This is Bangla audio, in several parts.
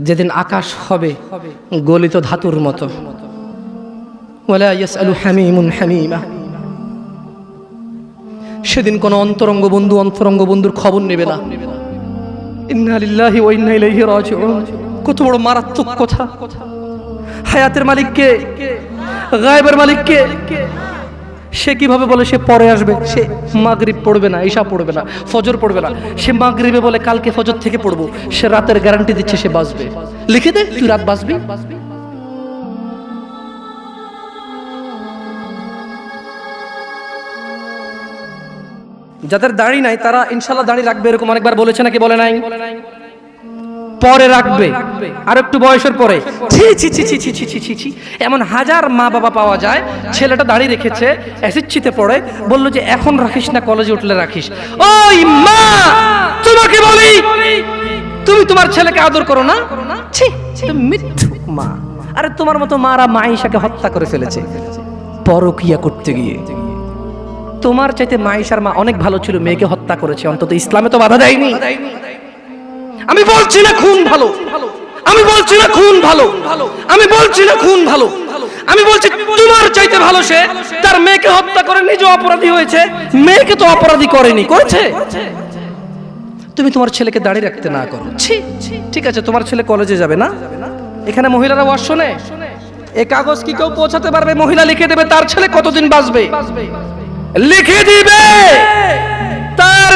যেদিন আকাশ হবে, গলিত ধাতুর মতো। সেদিন কোনো অন্তরঙ্গ বন্ধু অন্তরঙ্গ বন্ধুর খবর নেবে না। কত বড় মারাত্মক কথা। হায়াতের মালিক কে গায়েবের মালিক কে সে কীভাবে বলে সে পরে আসবে? সে মাগরিব পড়বে না, ঈশা পড়বে না, ফজর পড়বে না। সে মাগরিবে বলে কালকে ফজর থেকে পড়ব, সে রাতের গ্যারান্টি দিচ্ছে সে বাঁচবে। লিখে দে, তুই রাত বাঁচবি? যাদের দাড়ি নাই, তারা ইনশাল্লাহ দাড়ি রাখবে, এরকম অনেকবার বলেছে নাকি? বলে নাই? পরে রাখবে। আর একটু বয়সের পরে। ছি ছি ছি ছি ছি ছি ছি ছি ছি। এমন হাজার মা বাবা পাওয়া যায়, ছেলেটা দাঁড়িয়ে রেখেছে অ্যাসিড পড়ে, বলল যে, এখন রাখিস না, কলেজে উঠলে রাখিস। ওই মা, তোমাকে বলি, তুমি তোমার ছেলেকে আদর করো না? ছি মিথ্যু মা। আরে, তোমার মতো মারা মাইশাকে হত্যা করে ফেলেছে। পরকিয়া করতে গিয়ে। তোমার চাইতে মাইশার মা অনেক ভালো ছিল, মেয়েকে হত্যা করেছে, অন্তত ইসলামে তো বাধা দেয়নি। আমি বলছি না খুন ভালো। আমি বলছি না খুন ভালো। আমি বলছি না খুন ভালো। আমি বলছি, তোমার চাইতে ভালো সে তার মেয়েকে হত্যা করে নিজে অপরাধী হয়েছে। মেয়েকে তো অপরাধী করেনি, করেছে? তুমি তোমার ছেলেকে দাঁড়িয়ে রাখতে না করো। ঠিক আছে, তোমার ছেলে কলেজে যাবে না? এখানে মহিলারা ওয়াজ শোনে? এ কাগজ কি কেউ পৌঁছাতে পারবে? মহিলা লিখে দেবে, তার ছেলে কতদিন বাঁচবে? লিখে দিবে!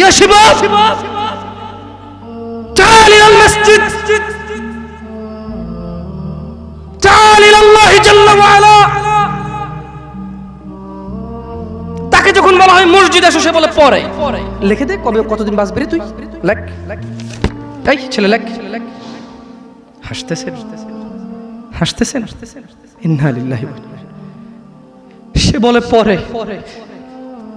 ইয়া শিবাব تعال إلى المسجد تعال إلى الله جل وعلا তাকে যখন বলা হয় মসজিদ এসে সে বলে পরে লিখে দে কবে কতদিন বাঁচবে রে তুই লেখ এই ছেলে লেখ হাসতেছেন হাসতেছেন ইন্না লিল্লাহি ওয়া ইন্না ইলাইহি। সে বলে পরে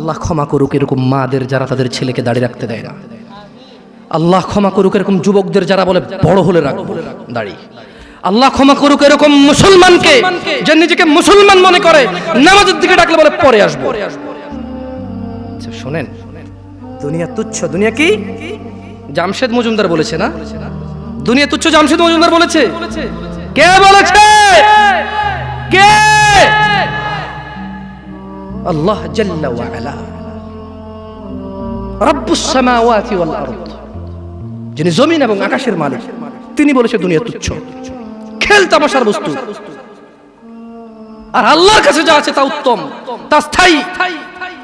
আল্লাহ ক্ষমা করুক এরকম মাদের যারা তাদের ছেলেকে দাঁড়িয়ে রাখতে দেয় না। আল্লাহ ক্ষমা করুক এরকম যুবকদের যারা বলে বড় হলে রাখব দাড়ি। আল্লাহ ক্ষমা করুক এরকম মুসলমানকে যে নিজেকে মুসলমান মনে করে নামাজের দিকে ডাকলে বলে পরে আসব। আচ্ছা, শোনেন দুনিয়া তুচ্ছ দুনিয়া কি? জামশেদ মজুমদার বলেছে না? দুনিয়া তুচ্ছ জামশেদ মজুমদার বলেছে? কে বলেছে? কে? আল্লাহ জাল্লা ওয়া আলা রব্বুস সামাওয়াতি ওয়াল আরদ। যিনি জমিন এবং আকাশের মালিক তিনি বলেছে দুনিয়া তুচ্ছ। খেল তামাশার বস্তু। আর আল্লাহর কাছে যা আছে তা উত্তম তা স্থায়ী।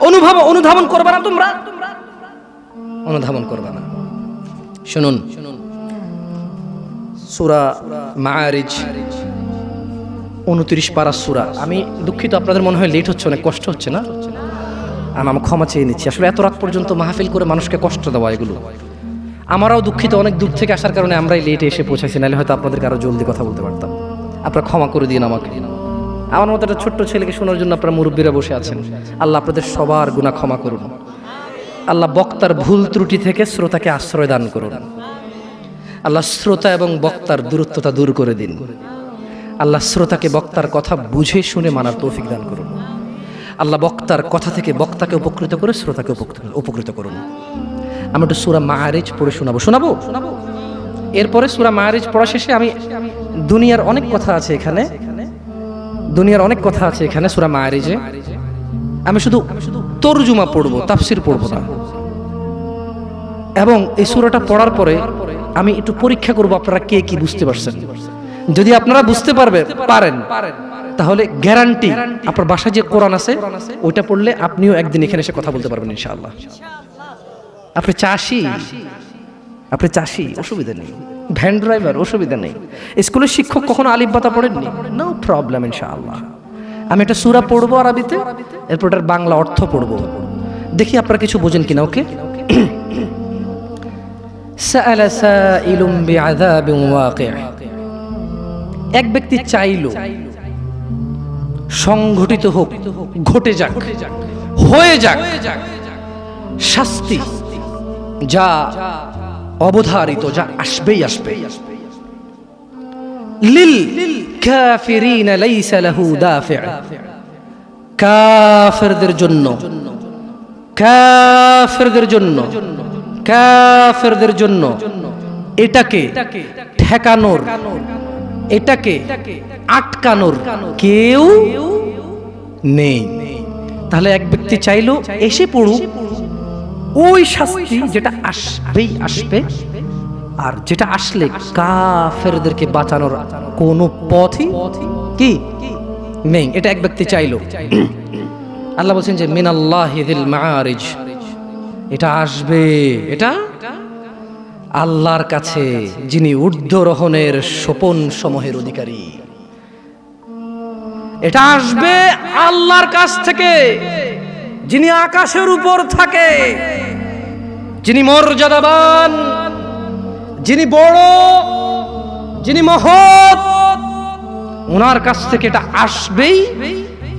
অনুভব অনুধাবন করবে না তোমরা। অনুধাবন করবে না। শুনুন। সুরা মাআরিজ। উনত্রিশ পারা সুরা। আমি দুঃখিত, আপনাদের মনে হয় লেট হচ্ছে, অনেক কষ্ট হচ্ছে না? আমি আমার ক্ষমা চেয়ে নিচ্ছি। আসলে এত রাত পর্যন্ত মাহফিল করে মানুষকে কষ্ট দেওয়া এগুলো। আমারাও দুঃখিত, অনেক দূর থেকে আসার কারণে আমরাই লেটে এসে পৌঁছাইছি, নাহলে হয়তো আপনাদেরকে আরও জলদি কথা বলতে পারতাম। আপনারা ক্ষমা করে দিন আমাকে। আমার মতো একটা ছোট্ট ছেলেকে শোনার জন্য আপনারা মুরব্বীরা বসে আছেন। আল্লাহ আপনাদের সবার গুণা ক্ষমা করুন। আল্লাহ বক্তার ভুল ত্রুটি থেকে শ্রোতাকে আশ্রয় দান করুন। আল্লাহ শ্রোতা এবং বক্তার দূরত্বতা দূর করে দিন। আল্লাহ শ্রোতাকে বক্তার কথা বুঝে শুনে মানার তৌফিক দান করুন। আল্লাহ বক্তার কথা থেকে বক্তাকে উপকৃত করে শ্রোতাকে উপকৃত- করুন। আমি একটু সুরা মাহারিজ পড়ে শোনাবো। শোনাবো? এরপরে সুরা মাহারিজ পড়া শেষে আমি দুনিয়ার অনেক কথা আছে এখানে। দুনিয়ার অনেক কথা আছে এখানে সুরা মাহারিজে আমি শুধু তরজুমা পড়ব, তাফসির পড়ব না। এবং এই সুরাটা পড়ার পরে আমি একটু পরীক্ষা করব আপনারা কে কি বুঝতে পারছেন। যদি আপনারা বুঝতে পারবেন পারেন তাহলে গ্যারান্টি আপনার বাসায় যে কোরআন আছে ওইটা পড়লে আপনিও একদিন এখানে এসে কথা বলতে পারবেন ইনশাআল্লাহ আপনি চাষি আপনি চাষি অসুবিধা নেই ভ্যান ড্রাইভার অসুবিধা নেই স্কুলের শিক্ষক কখনো আলিফ বাতা পড়েননি নো প্রবলেম ইনশাআল্লাহ আমি একটা সুরা পড়বো আরবিতে এরপর ওটার বাংলা অর্থ পড়বো দেখি আপনারা কিছু বোঝেন কিনা ওকে سأل سائل بعذاب واقع এক ব্যক্তি চাইল, সংঘটিত হোক, ঘটে যাক, হয়ে যাক শাস্তি যা অবধারিত, যা আসবেই আসবে। লিল কাফিরিন লাইসা লাহু দাফি কাফিরদের জন্য কাফিরদের জন্য কাফিরদের জন্য এটাকে ঠেকানোর এটাকে আটকানোর কেউ নেই। তাহলে এক ব্যক্তি চাইলো এসে পড়ুক ওই শাস্তি যেটা আসবেই আসবে। আর যেটা আসলে কাফেরদেরকে বাঁচানোর কোনো পথই কি? নেই। এটা এক ব্যক্তি চাইলো। আল্লাহ বলছেন যে মিনাল্লাহিদিল মাআরিজ। এটা আসবে। এটা আল্লাহর কাছে, যিনি ঊর্ধ্বরোহণের সোপন সমূহের অধিকারী। এটা আসবে আল্লাহর কাছ থেকে, যিনি আকাশের উপর থাকে, যিনি মর্যাদাবান, যিনি বড়, যিনি মহৎ। ওনার কাছ থেকে এটা আসবেই,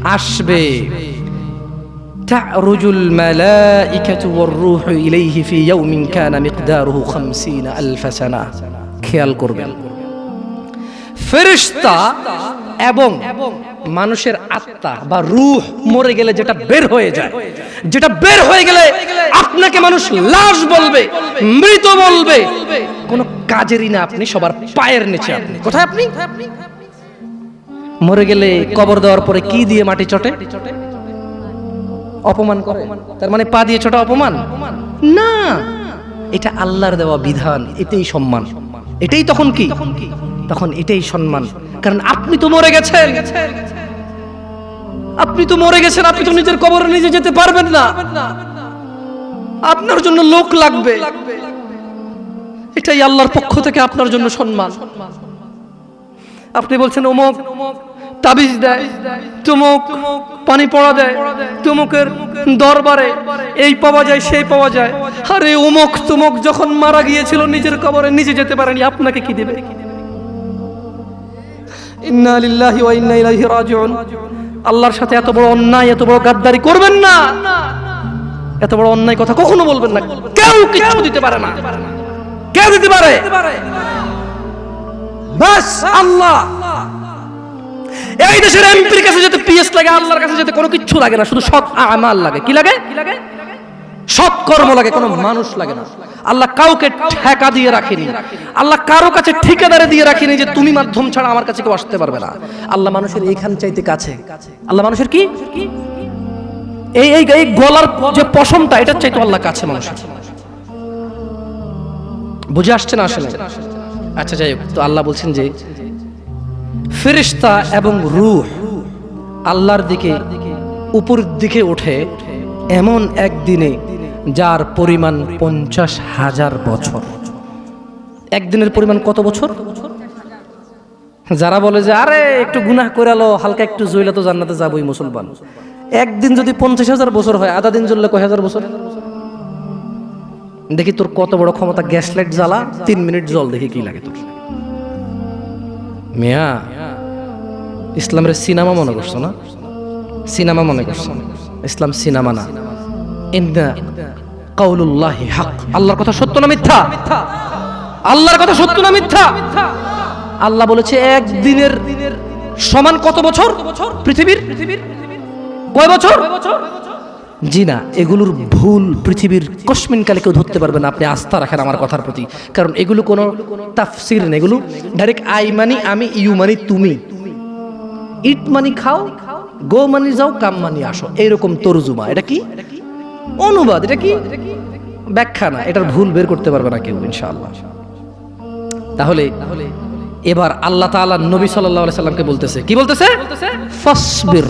আসবে। تعرج الملائكة والروح إليه في يوم كان مقداره خمسين ألف سنة খেয়াল করবেন ফেরিস্তা এবং মানুষের আত্মা বা রুহ মরে গেলে যেটা বের হয়ে যায় যেটা বের হয়ে গেলে আপনাকে মানুষ লাশ বলবে মৃত বলবে কোনো কাজেরই না আপনি সবার পায়ের নিচে আপনি কোথায় আপনি মরে গেলে কবর দেওয়ার পরে কি দিয়ে মাটি চটে অপমান করে। তার মানে পা দিয়ে ছোট অপমান? না। এটা আল্লাহর দেওয়া বিধান এটাই সম্মান। এটাই তখন কি? তখন এটাই সম্মান। কারণ আপনি তো মরে গেছেন। আপনি তো মরে গেছেন, আপনি তো নিজের কবরে নিজে যেতে পারবেন না। আপনার জন্য লোক লাগবে। এটাই আল্লাহর পক্ষ থেকে আপনার জন্য সম্মান। আপনি বলছেন অমুক তাবিজ দেয়, তুমুক পানি পড়া দেয়, তুমুকের দরবারে এই পাওয়া যায়, সেই পাওয়া যায়। আরে উমুক তুমুক যখন মারা গিয়েছিল নিজের কবরে, নিজে যেতে পারেনি, আপনাকে কি দেবে? আল্লাহর সাথে এত বড় অন্যায়, এত বড় গাদ্দারি করবেন না। এত বড় অন্যায় কথা কখনো বলবেন না। কেউ কিচ্ছু দিতে পারে না। কেউ দিতে পারে। বাস আল্লাহ এই দেশের এমপির কাছে যেতে পিএস লাগে, আল্লাহর কাছে যেতে কোনো কিচ্ছু লাগে না, শুধু সৎ আমাল লাগে। কি লাগে? সৎ কর্ম লাগে, কোনো মানুষ লাগে না। আল্লাহ কাউকে ঠেকা দিয়ে রাখেনি। আল্লাহ কারও কাছে ঠিকাদারে দিয়ে রাখেনি যে তুমি মাধ্যম ছাড়া আমার কাছে কেউ আসতে পারবে না। আল্লাহ মানুষের এইখান চাইতে কাছে। আল্লাহ মানুষের কি? এই এই এই গলার যে পশমটা, এটার চাইতে আল্লাহ কাছে মানুষের। বুঝে আসছে না আসলে? আচ্ছা যাই হোক, তো আল্লাহ বলছেন যে ফেরিস্তা এবং রূহ আল্লাহর দিকে উপর দিকে ওঠে এমন একদিনে যার পরিমাণ পঞ্চাশ হাজার বছর। একদিনের পরিমাণ কত বছর? যারা বলে যে, আরে, একটু গুনাহ করে আলো, হালকা একটু জইলে তো জান্নাতে যাবোই মুসলমান। একদিন যদি পঞ্চাশ হাজার বছর হয়, আধা দিন জ্বললে কয় হাজার বছর? দেখি তোর কত বড় ক্ষমতা গ্যাস লাইট জ্বালা, তিন মিনিট জল, দেখি কি লাগে তোর। মিয়া, ইসলামের সিনেমা মনে করছ না? সিনেমা মনে করছ। ইসলাম সিনেমা না। ইন্না কাউলুল্লাহি আল্লাহর কথা সত্য না মিথ্যা? আল্লাহর কথা সত্য না মিথ্যা? আল্লাহ বলেছে একদিনের সমান কত বছর? পৃথিবীর? কয় বছর? জি না এগুলোর ভুল পৃথিবীর কসমিন কালে কেউ ধরতে পারবে না আপনি আস্থা রাখেন আমার কথার প্রতি। কারণ এগুলো কোনো তাফসির না এগুলো ডাইরেক্ট আই মানি আমি ইউ মানি তুমি। ইট মানি খাও গো মানি যাও কাম মানি আসো। এইরকম তরজুমা এটা কি? অনুবাদ এটা কি? ব্যাখ্যা না এটার ভুল বের করতে পারবে না কেউ ইনশাআল্লাহ। তাহলে এবার আল্লাহ তাআলা নবী সাল্লাল্লাহু আলাইহি সাল্লামকে বলতেছে কি বলতেছে? ফাসবির।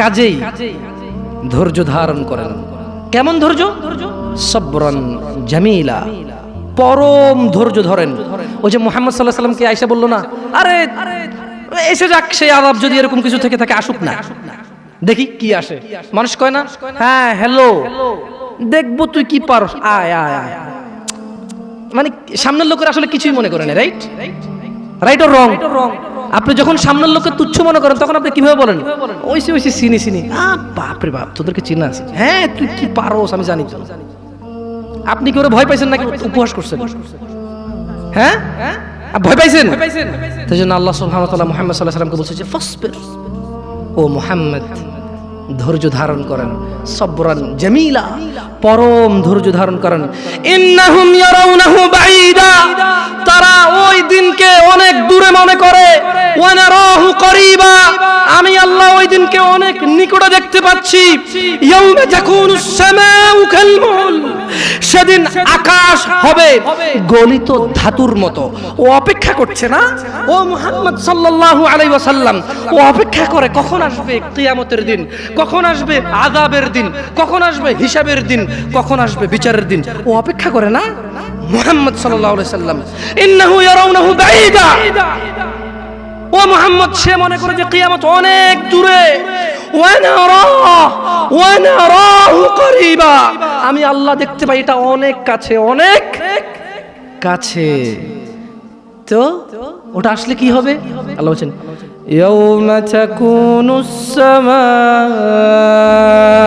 কাজেই ধৈর্য ধারণ করেন। কেমন ধৈর্য? সবরন জামিলা। পরম ধৈর্য ধরেন। ওই যে মোহাম্মদ সাল্লাহ সাল্লামকে আয়সা বলল না, আরে, এসে যাক, সেই আলাপ যদি এরকম কিছু থেকে থাকে, আসুক না। দেখি কি আসে। মানুষ কয় না হ্যাঁ হ্যালো দেখব তুই কি পারস, আয় আয় আয়। মানে সামনের লোকের আসলে কিছুই মনে করে না রাইট রাইট অর রং আপনি যখন সামনের লোককে তুচ্ছ মনে করেন তখন আপনি কীভাবে বলেন? ওইসে ওইসে চিনি চিনি বাপরে বাপ তোদেরকে চিনা আছে? হ্যাঁ তুই কি পারোস আমি জানি। আপনি কি ওরা ভয় পাইছেন নাকি উপহাস করছেন? হ্যাঁ? ভয় পাইছেন? তাই জন্য আল্লাহ সুবহানাহু ওয়া তাআলা মুহাম্মদ সাল্লাল্লাহু আলাইহি সাল্লামকে বলছে যে ফাসবির। ও মুহাম্মদ ধৈর্য ধারণ করেন সবরান জামিলা। পরম ধৈর্য ধারণ করেন। তারা ওই দিনকে অনেক দূরে মনে করে। আমি আল্লাহ ওই দিনকে অনেক নিকটে দেখতে পাচ্ছি। সেদিন আকাশ হবে গলিত ধাতুর মতো। ও অপেক্ষা করছে না? ও মুহাম্মদ সাল্লাল্লাহু আলাইহি ওয়াসাল্লাম, ও অপেক্ষা করে কখন আসবে কিয়ামতের দিন? কখন আসবে আযাবের দিন? কখন আসবে হিসাবের দিন? কখন আসবে বিচারের দিন ও অপেক্ষা করে না মুহাম্মদ সাল্লাল্লাহু আলাইহি সাল্লাম ইন্নাহু ইয়ারাউনাহু বাঈদা ও মোহাম্মদ সে মনে করে যে কিয়ামত অনেক দূরে ওয়ানারাহ ওয়ানারাহু করিবা আমি আল্লাহ দেখতে পাই এটা অনেক কাছে অনেক কাছে তো ওটা আসলে কি হবে আল্লাহ বলছেন يوم تكون السماء كالمهل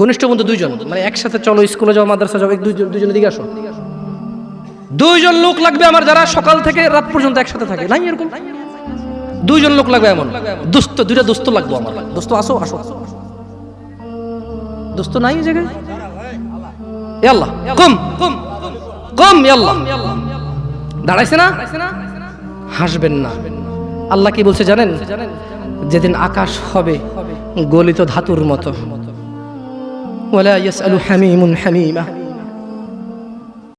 ঘনিষ্ঠ বন্ধু দুইজন মানে একসাথে চলো, স্কুলে যাও, মাদ্রাসা যাও দুইজন দুইজনের দিকে আসো। দুইজন লোক লাগবে আমার যারা সকাল থেকে রাত পর্যন্ত একসাথে থাকে। নাই এরকম? দুইজন লোক লাগবে এমন। দুস্থ, দুইটা দুস্থ লাগবে আমার। দোস্ত আসো আসো। দোস্ত নাই জায়গায়? ইয়াল্লাহ কম কম কম ইয়াল্লাহ দাঁড়াইছে না? হাসবেন না। আল্লাহ কি বলছে জানেন? যেদিন আকাশ হবে, গলিত ধাতুর মতো। ولا يسأل حميم حميمة.